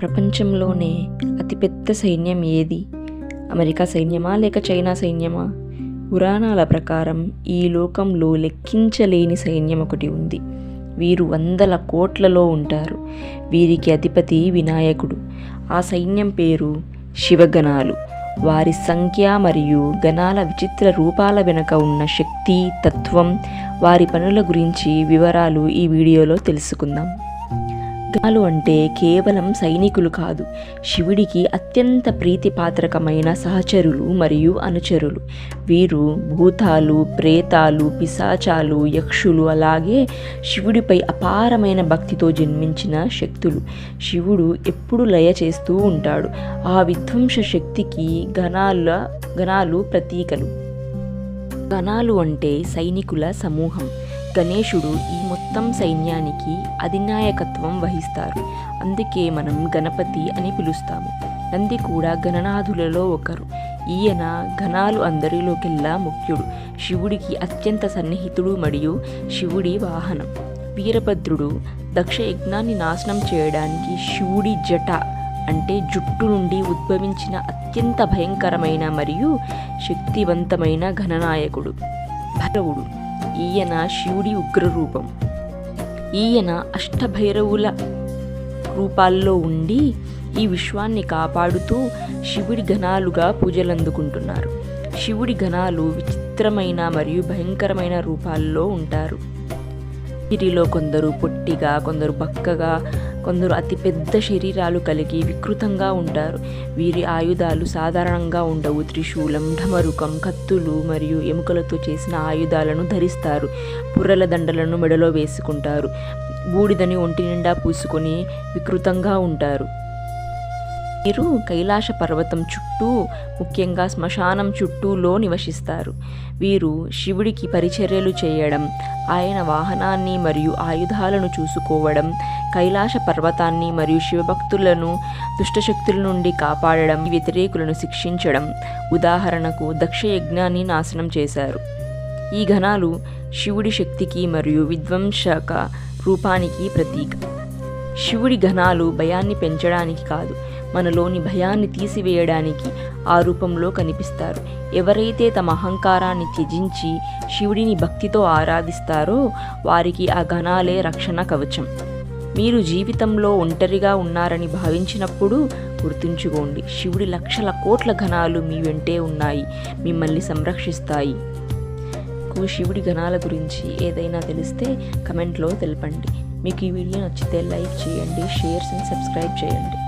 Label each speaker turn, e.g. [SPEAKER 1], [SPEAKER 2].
[SPEAKER 1] ప్రపంచంలోనే అతిపెద్ద సైన్యం ఏది? అమెరికా సైన్యమా లేక చైనా సైన్యమా? పురాణాల ప్రకారం ఈ లోకంలో లెక్కించలేని సైన్యం ఒకటి ఉంది. వీరు వందల కోట్లలో ఉంటారు. వీరికి అధిపతి వినాయకుడు. ఆ సైన్యం పేరు శివగణాలు. వారి సంఖ్య మరియు గణాల విచిత్ర రూపాల వెనుక ఉన్న శక్తి తత్వం వారి పనుల గురించి వివరాలు ఈ వీడియోలో తెలుసుకుందాం. గణాలు అంటే కేవలం సైనికులు కాదు. శివుడికి అత్యంత ప్రీతిపాత్రకమైన సహచరులు మరియు అనుచరులు. వీరు భూతాలు ప్రేతాలు పిశాచాలు యక్షులు అలాగే శివుడిపై అపారమైన భక్తితో జన్మించిన శక్తులు. శివుడు ఎప్పుడు లయ చేస్తూ ఉంటాడు. ఆ విధ్వంస శక్తికి గణాల గణాలు ప్రతీకలు. గణాలు అంటే సైనికుల సమూహం. గణేశుడు ఈ మొత్తం సైన్యానికి అధినాయకత్వం వహిస్తారు. అందుకే మనం గణపతి అని పిలుస్తాము. నంది కూడా గణనాథులలో ఒకరు. ఈయన గణాలు అందరిలోకెల్లా ముఖ్యుడు. శివుడికి అత్యంత సన్నిహితుడు మరియు శివుడి వాహనం. వీరభద్రుడు దక్ష యజ్ఞాన్ని నాశనం చేయడానికి శివుడి జట అంటే జుట్టు నుండి ఉద్భవించిన అత్యంత భయంకరమైన మరియు శక్తివంతమైన ఘననాయకుడు భైరవుడు. ఈయన శివుడి ఉగ్రరూపం. ఈయన అష్టభైరవుల రూపాల్లో ఉండి ఈ విశ్వాన్ని కాపాడుతూ శివుడి గణాలుగా పూజలందుకుంటున్నారు. శివుడి గణాలు విచిత్రమైన మరియు భయంకరమైన రూపాల్లో ఉంటారు. వీరిలో కొందరు పొట్టిగా కొందరు బక్కగా కొందరు అతిపెద్ద శరీరాలు కలిగి వికృతంగా ఉంటారు. వీరి ఆయుధాలు సాధారణంగా ఉండవు. త్రిశూలం ఢమరుకం కత్తులు మరియు ఎముకలతో చేసిన ఆయుధాలను ధరిస్తారు. పుర్రల దండలను మెడలో వేసుకుంటారు. బూడిదని ఒంటి నిండా పూసుకొని వికృతంగా ఉంటారు. వీరు కైలాస పర్వతం చుట్టూ ముఖ్యంగా శ్మశానం చుట్టూలో నివసిస్తారు. వీరు శివుడికి పరిచర్యలు చేయడం ఆయన వాహనాన్ని మరియు ఆయుధాలను చూసుకోవడం కైలాస పర్వతాన్ని మరియు శివభక్తులను దుష్టశక్తుల నుండి కాపాడడం వ్యతిరేకులను శిక్షించడం ఉదాహరణకు దక్ష యజ్ఞాన్ని నాశనం చేశారు. ఈ ఘనాలు శివుడి శక్తికి మరియు విధ్వంసక రూపానికి ప్రతీక. శివుడి ఘనాలు భయాన్ని పెంచడానికి కాదు మనలోని భయాన్ని తీసివేయడానికి ఆ రూపంలో కనిపిస్తారు. ఎవరైతే తమ అహంకారాన్ని త్యజించి శివుడిని భక్తితో ఆరాధిస్తారో వారికి ఆ ఘనాలే రక్షణ కవచం. మీరు జీవితంలో ఒంటరిగా ఉన్నారని భావించినప్పుడు గుర్తుంచుకోండి. శివుడి లక్షల కోట్ల ఘనాలు మీ వెంటే ఉన్నాయి. మిమ్మల్ని సంరక్షిస్తాయి. మీకు శివుడి గణాల గురించి ఏదైనా తెలిస్తే కమెంట్లో తెలపండి. మీకు ఈ వీడియో నచ్చితే లైక్ చేయండి షేర్స్ అండ్ సబ్స్క్రైబ్ చేయండి.